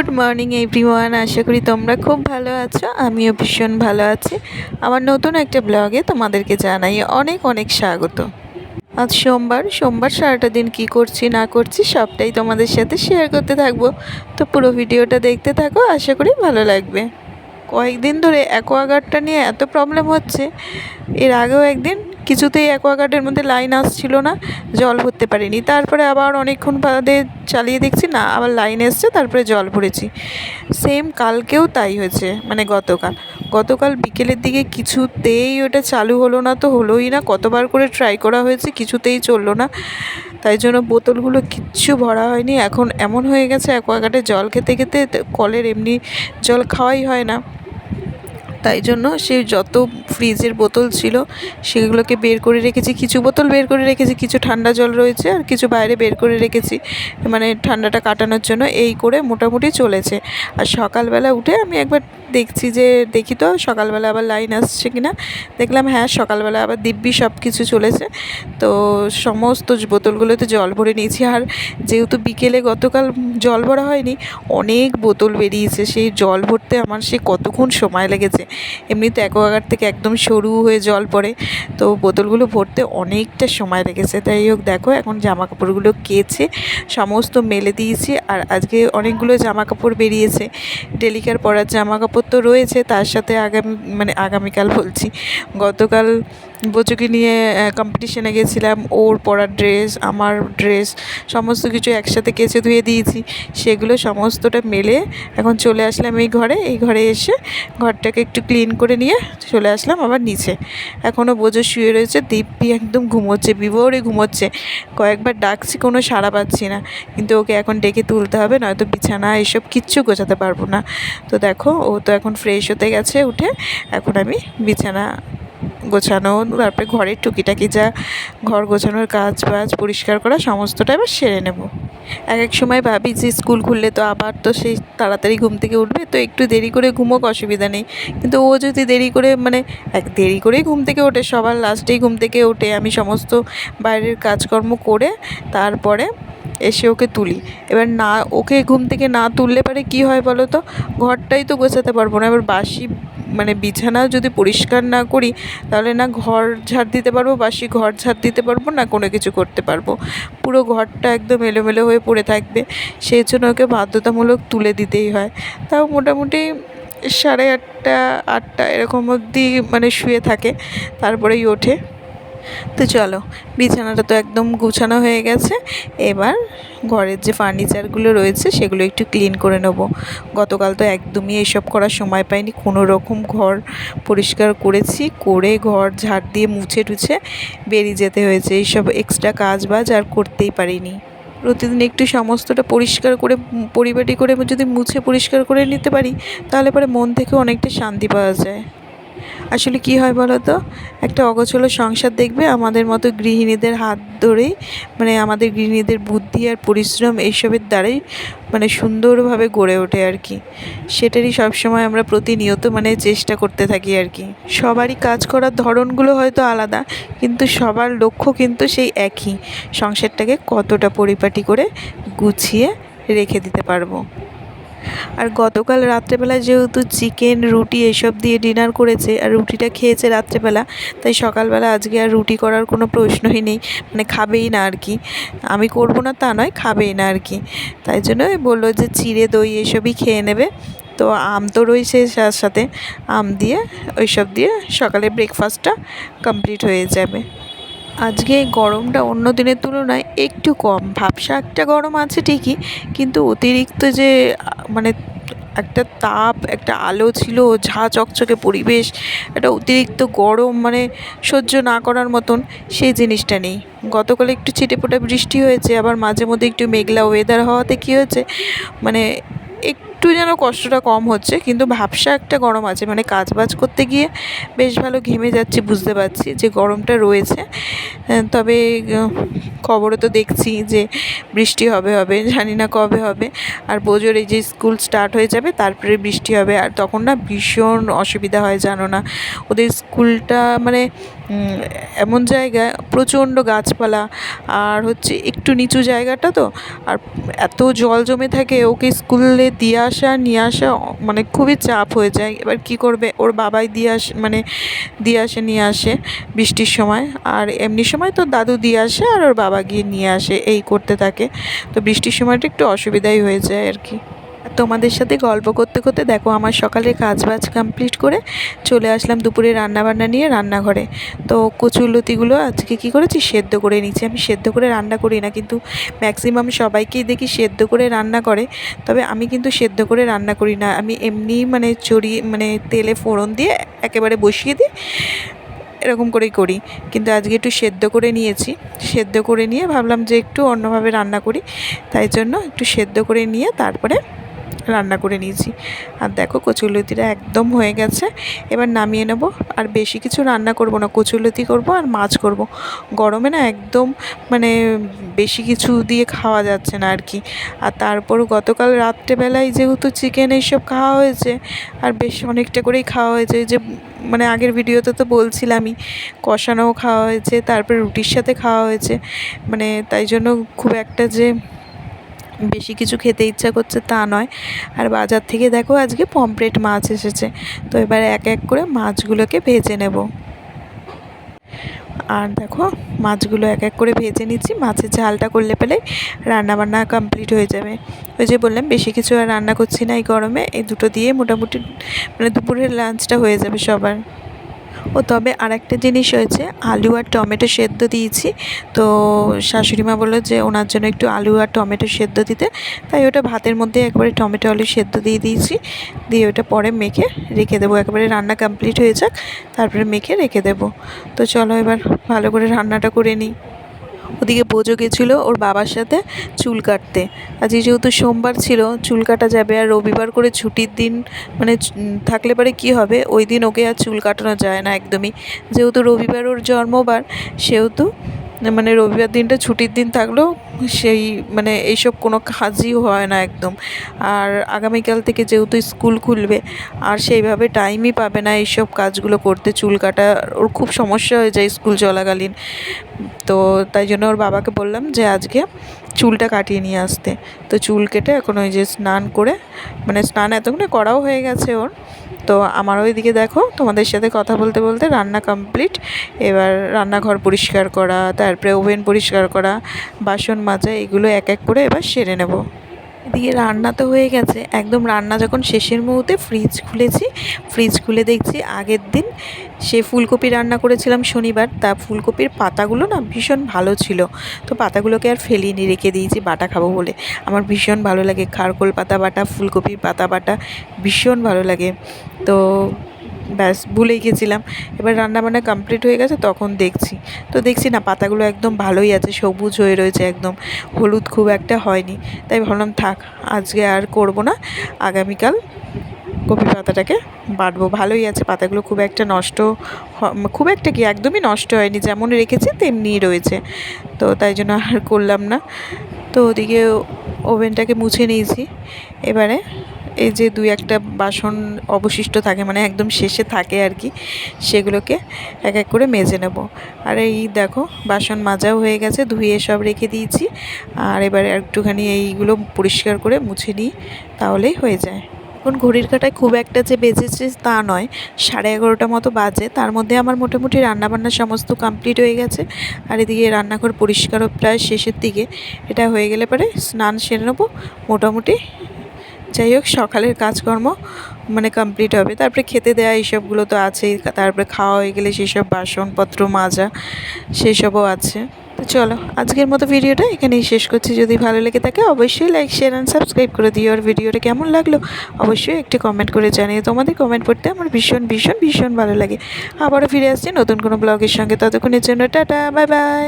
Good morning everyone, আশা করি তোমরা খুব ভালো আছো, আমিও ভীষণ ভালো আছি। আমার নতুন একটা ব্লগে তোমাদেরকে জানাই অনেক অনেক স্বাগত। আজ সোমবার সোমবার সারাটা দিন কি করছি, না করছি সবটাই তোমাদের সাথে শেয়ার করতে থাকব। তো পুরো ভিডিওটা দেখতে থাকো, আশা করি ভালো লাগবে। কয়েকদিন ধরে অ্যাকোয়াগার্ডটা নিয়ে এত প্রবলেম হচ্ছে, এর আগেও একদিন কিছুতেই অ্যাকোয়াগার্ডের মধ্যে লাইন আসছিল না, জল ভরতে পারিনি। তারপরে আবার অনেকক্ষণ বাদে চালিয়ে দেখছি, না, আবার লাইন এসছে, তারপরে জল ভরেছি। সেম কালকেও তাই হয়েছে মানে গতকাল। গতকাল বিকেলের দিকে কিছুতেই ওটা চালু হলো না তো হলোই না, কতবার করে ট্রাই করা হয়েছে, কিছুতেই চলল না। তাই জন্য বোতলগুলো কিচ্ছু ভরা হয়নি। এখন এমন হয়ে গেছে, অ্যাকোয়াগার্ডে জল খেতে খেতে কলের এমনি জল খাওয়াই হয় না। তাই জন্য সে যত ফ্রিজের বোতল ছিল সেগুলোকে বের করে রেখেছি, কিছু বোতল বের করে রেখেছি, কিছু ঠান্ডা জল রয়েছে আর কিছু বাইরে বের করে রেখেছি। মানে ঠান্ডাটা কাটানোর জন্য এই করে মোটামুটি চলেছে। আর সকালবেলা উঠে আমি একবার দেখছি যে, দেখি তো সকালবেলা আবার লাইন আসছে কি না দেখলাম হ্যাঁ সকালবেলা আবার দিব্যি সব কিছু চলেছে। তো সমস্ত বোতলগুলোতে জল ভরে নিয়েছি। আর যেহেতু বিকেলে গতকাল জল ভরা হয়নি, অনেক বোতল বেরিয়েছে। সেই জল ভরতে আমার সে কতক্ষণ সময় লেগেছে। এমনিতে অ্যাকোয়াগার্ড থেকে একদম সরু হয়ে জল পড়ে। তো বোতলগুলো ভরতে অনেকটা সময় লেগেছে। তাই হোক, দেখো, এখন জামা কাপড়গুলো কেচে সমস্ত মেলে দিয়েছি। আর আজকে অনেকগুলো জামা কাপড় বেরিয়েছে। ডেলিকার পরার জামা কাপড় তো রয়েছে তার সাথে আগামী মানে আগামীকাল বলছি গতকাল বোচুকে নিয়ে কম্পিটিশনে গেছিলাম, ওর পরার ড্রেস আমার ড্রেস সমস্ত কিছু একসাথে কেচে ধুয়ে দিয়েছি। সেগুলো সমস্তটা মেলে এখন চলে আসলাম এই ঘরে। এই ঘরে এসে ঘরটাকে একটু ক্লিন করে নিয়ে চলে আসলাম আবার নিচে। এখনও বোঝো শুয়ে রয়েছে দিব্যি একদম ঘুমোচ্ছে, বিভোরে ঘুমোচ্ছে। কয়েকবার ডাকছি, কোনো সাড়া পাচ্ছি না। কিন্তু ওকে এখন ডেকে তুলতে হবে, নয়তো বিছানা, এসব কিচ্ছু গোছাতে পারব না। তো দেখো, ও তো এখন ফ্রেশ হতে গেছে উঠে। এখন আমি বিছানা গোছানো, তারপরে ঘরের টুকিটাকি যা ঘর গোছানোর কাজ বাজ পরিষ্কার করা, সমস্তটা এবার সেরে নেব। এক এক সময় ভাবি যে স্কুল খুললে তো আবার তো সেই তাড়াতাড়ি ঘুম থেকে উঠবে, তো একটু দেরি করে ঘুমোক, অসুবিধা নেই। কিন্তু ও যদি দেরি করে মানে এক দেরি করেই ঘুম থেকে ওঠে, সবার লাস্টেই ঘুম থেকে ওঠে, আমি সমস্ত বাইরের কাজকর্ম করে তারপরে এসে ওকে তুলি। এবার না, ওকে ঘুম থেকে না তুললে পারে কী হয় বলো তো? ঘরটাই তো গোছাতে পারব না, এবার বাসি মানে বিছানাও যদি পরিষ্কার না করি, তাহলে না ঘর ঝাড় দিতে পারব, বাসি ঘর ঝাড় দিতে পারব, না কোনো কিছু করতে পারব। পুরো ঘরটা একদম এলোমেলো হয়ে পড়ে থাকবে। সেই জন্য ওকে বাধ্যতামূলক তুলে দিতেই হয়। তাও মোটামুটি সাড়ে আটটা আটটা এরকম অবধি মানে শুয়ে থাকে, তারপরেই ওঠে। তো চলো, বিছানাটা তো একদম গুছানো হয়ে গেছে। এবার ঘরের যে ফার্নিচারগুলো রয়েছে, সেগুলো একটু ক্লিন করে নেব। গতকাল তো একদমই এসব করার সময় পাইনি। কোনো রকম ঘর পরিষ্কার করেছি, করে ঘর ঝাড় দিয়ে মুছে টুছে বেরিয়ে যেতে হয়েছে। এইসব এক্সট্রা কাজ বাজ আর করতেই পারিনি। প্রতিদিন একটু সমস্তটা পরিষ্কার করে, পরিপাটি করে যদি মুছে পরিষ্কার করে নিতে পারি, তাহলে পরে মন থেকে অনেকটা শান্তি পাওয়া যায়। আসলে কি হয় বলো তো একটা অগোছলো সংসার দেখবে আমাদের মতো গৃহিণীদের হাত ধরেই মানে আমাদের গৃহিণীদের বুদ্ধি আর পরিশ্রম এইসবের দ্বারাই মানে সুন্দরভাবে গড়ে ওঠে আর কি। সেটারই সবসময় আমরা প্রতিনিয়ত মানে চেষ্টা করতে থাকি আর কি। সবারই কাজ করার ধরনগুলো হয়তো আলাদা, কিন্তু সবার লক্ষ্য কিন্তু সেই একই। সংসারটাকে কতটা পরিপাটি করে গুছিয়ে রেখে দিতে পারব। আর গতকাল রাত্রেবেলা যেহেতু চিকেন, রুটি এসব দিয়ে ডিনার করেছে আর রুটিটা খেয়েছে রাত্রেবেলা, তাই সকালবেলা আজকে আর রুটি করার কোনো প্রশ্নই নেই মানে খাবেই না আর কি। আমি করব না তা নয়, খাবেই না আর কি। তাই জন্য বলল যে চিড়ে, দই এসবই খেয়ে নেবে। তো আম তো রয়েছে সাথে, আম দিয়ে ওইসব দিয়ে সকালে ব্রেকফাস্টটা কমপ্লিট হয়ে যাবে। আজকে গরমটা অন্য দিনের তুলনায় একটু কম। ভাবসা একটা গরম আছে ঠিকই, কিন্তু অতিরিক্ত যে মানে একটা তাপ, একটা আলো ছিল, ঝা চকচকে পরিবেশ, একটা অতিরিক্ত গরম মানে সহ্য না করার মতন, সেই জিনিসটা নেই। গতকালে একটু ছিটেফোঁটা বৃষ্টি হয়েছে, আবার মাঝে মধ্যে একটু মেঘলা ওয়েদার হওয়াতে কী হয়েছে মানে একটু যেন কষ্টটা কম হচ্ছে, কিন্তু ভাবসা একটা গরম আছে। মানে কাজ বাজ করতে গিয়ে বেশ ভালো ঘেমে যাচ্ছি, বুঝতে পারছি যে গরমটা রয়েছে। তবে খবরে তো দেখছি যে বৃষ্টি হবে হবে, জানি না কবে হবে। আর বোঝোর এই যে স্কুল স্টার্ট হয়ে যাবে, তারপরে বৃষ্টি হবে। আর তখন না ভীষণ অসুবিধা হয়, জানো না। ওদের স্কুলটা মানে এমন জায়গায় প্রচণ্ড গাছপালা। আর হচ্ছে একটু নিচু জায়গাটা তো, আর এত জল জমে থাকে, ওকে স্কুলে দিয়ে আসা, নিয়ে আসা মানে খুবই চাপ হয়ে যায়। এবার কি করবে? ওর বাবাই দিয়ে আসে মানে দিয়ে আসে, নিয়ে আসে বৃষ্টির সময়। আর এমনি সময় তো দাদু দিয়ে আসে আর ওর বাবা গিয়ে নিয়ে আসে, এই করতে থাকে। তো বৃষ্টির সময়টা একটু অসুবিধাই হয়ে যায় আর কি। তোমাদের সাথে গল্প করতে করতে দেখো আমার সকালে কাজ বাজ কমপ্লিট করে চলে আসলাম দুপুরে রান্না বান্না নিয়ে রান্নাঘরে। তো কচুর লতিগুলো আজকে কী করেছি? সেদ্ধ করে নিচ্ছি আমি সেদ্ধ করে রান্না করি না, কিন্তু ম্যাক্সিমাম সবাইকেই দেখি সেদ্ধ করে রান্না করে। তবে আমি কিন্তু সেদ্ধ করে রান্না করি না। আমি এমনি মানে চড়িয়ে মানে তেলে ফোড়ন দিয়ে একেবারে বসিয়ে দিই এরকম করেই করি। কিন্তু আজকে একটু সেদ্ধ করে নিয়েছি। সেদ্ধ করে নিয়ে ভাবলাম যে একটু অন্যভাবে রান্না করি। তাই জন্য একটু সেদ্ধ করে নিয়ে তারপরে রান্না করে নিয়েছি। আর দেখো কচুরলতিটা একদম হয়ে গেছে। এবার নামিয়ে নেব। আর বেশি কিছু রান্না করব না। কচুরলতি করব আর মাছ করব। গরমে না একদম মানে বেশি কিছু দিয়ে খাওয়া যাচ্ছে না আর কি আর তারপর গতকাল রাত্রেবেলায় যেহেতু চিকেন এইসব খাওয়া হয়েছে, আর বেশ অনেকটা করেই খাওয়া হয়েছে। যে মানে আগের ভিডিওতে তো বলছিলামই, কষানোও খাওয়া হয়েছে, তারপরে রুটির সাথে খাওয়া হয়েছে। মানে তাই জন্য খুব একটা যে বেশি কিছু খেতে ইচ্ছা করছে তা নয়। আর বাজার থেকে দেখো আজকে পমপ্লেট মাছ এসেছে। তো এবার এক এক করে মাছগুলোকে ভেজে নেব। আর দেখো, মাছগুলো এক এক করে ভেজে নিচ্ছি। মাছের ঝালটা করলে পেলে রান্নাবান্না কমপ্লিট হয়ে যাবে। ওই যে বললাম, বেশি কিছু আর রান্না করছি না এই গরমে। এই দুটো দিয়ে মোটামুটি মানে দুপুরের লাঞ্চটা হয়ে যাবে সবার। ও তবে আরেকটা জিনিস হয়েছে, আলু আর টমেটো সেদ্ধ দিয়েছি। তো শাশুড়িমা বলল যে ওনার জন্য একটু আলু আর টমেটো সেদ্ধ দিতে। তাই ওটা ভাতের মধ্যে একবারে টমেটো আলু সেদ্ধ দিয়ে দিয়েছি। দিয়ে ওটা পরে মেখে রেখে দেবো। একবারে রান্না কমপ্লিট হয়ে যাক, তারপরে মেখে রেখে দেবো। তো চলো এবার ভালো করে রান্নাটা করে নিই। ওদিকে বোঝো গেছিল ওর বাবার সাথে চুল কাটতে। আজকে যেহেতু সোমবার ছিল, চুল কাটা যাবে আর রবিবার করে ছুটির দিন মানে থাকলে পারে কি হবে? ওই দিন ওকে আর চুল কাটানো যায় না একদমই। যেহেতু রবিবার ওর জন্মবার, সেহেতু মানে রবিবার দিনটা, ছুটির দিন থাকলেও সেই মানে এইসব কোনো কাজই হয় না একদম। আর আগামীকাল থেকে যেহেতু স্কুল খুলবে, আর সেইভাবে টাইমই পাবে না এইসব কাজগুলো করতে, চুল কাটা, ওর খুব সমস্যা হয়ে যায় স্কুল চলাকালীন। তো তাই জন্য ওর বাবাকে বললাম যে আজকে চুলটা কাটিয়ে নিয়ে আসতে। তো চুল কেটে এখন ওই যে স্নান করে মানে স্নান এতক্ষণে করাও হয়ে গেছে ওর। তো আমার ওইদিকে দেখো, তোমাদের সাথে কথা বলতে বলতে রান্না কমপ্লিট এবার রান্নাঘর পরিষ্কার করা, তারপরে ওভেন পরিষ্কার করা, বাসন মাজা, এগুলো এক এক করে এবার সেরে নেব। এদিকে রান্না তো হয়ে গেছে। একদম রান্না যখন শেষের মুহূর্তে ফ্রিজ খুলেছি ফ্রিজ খুলে দেখছি আগের দিন সে ফুলকপি রান্না করেছিলাম শনিবার, তা ফুলকপির পাতাগুলো না ভীষণ ভালো ছিল। তো পাতাগুলোকে আর ফেলিনি, রেখে দিয়েছি, বাটা খাব বলে। আমার ভীষণ ভালো লাগে, খারকোল পাতা বাটা, ফুলকপির পাতা বাটা ভীষণ ভালো লাগে। তো ব্যাস, ভুলেই গেছিলাম। এবার রান্নাবান্না কমপ্লিট হয়ে গেছে, তখন দেখছি। তো দেখছি না, পাতাগুলো একদম ভালোই আছে, সবুজ হয়ে রয়েছে একদম। হলুদ খুব একটা হয়নি। তাই ভাবলাম, থাক, আজকে আর করব না। আগামীকাল কপি পাতাটাকে বাটবো। ভালোই আছে, পাতাগুলো খুব একটা নষ্ট খুব একটা কি একদমই নষ্ট হয়নি, যেমন রেখেছি, তেমনিই রয়েছে। তো তাই জন্য আর করলাম না। তো ওদিকে ওভেনটাকে মুছে নিয়েছি। এবারে এই যে দুই একটা বাসন অবশিষ্ট থাকে মানে একদম শেষে থাকে আর কি, সেগুলোকে এক এক করে মেজে নেব। আর এই দেখো, বাসন মাজাও হয়ে গেছে, ধুয়ে সব রেখে দিয়েছি। আর এবারে একটুখানি এইগুলো পরিষ্কার করে মুছে নিই, তাহলেই হয়ে যায়। এখন ঘড়ির কাঁটায় খুব একটা যে বেজেছে তা নয়, সাড়ে এগারোটা মতো বাজে। তার মধ্যে আমার মোটামুটি রান্নাবান্না সমস্ত কমপ্লিট হয়ে গেছে। আর এদিকে রান্নাঘর পরিষ্কারও প্রায় শেষের দিকে। এটা হয়ে গেলে পরে স্নান সেরে নেব। মোটামুটি যাই হোক, সকালের কাজকর্ম মানে কমপ্লিট হবে। তারপরে খেতে দেওয়া এইসবগুলো তো আছেই। তারপরে খাওয়া হয়ে গেলে সেসব বাসনপত্র, মাজা সেসবও আছে। তো চলো, আজকের মতো ভিডিওটা এখানেই শেষ করছি। যদি ভালো লেগে থাকে অবশ্যই লাইক শেয়ার অ্যান্ড সাবস্ক্রাইব করে দিও। আর ভিডিওটা কেমন লাগল অবশ্যই একটি কমেন্ট করে জানিয়ে তোমাদের কমেন্ট পড়তে আমার ভীষণ ভীষণ ভীষণ ভালো লাগে। আবারও ফিরে আসছি নতুন কোনো ব্লগের সঙ্গে। ততক্ষণের জন্য টাটা বাই বাই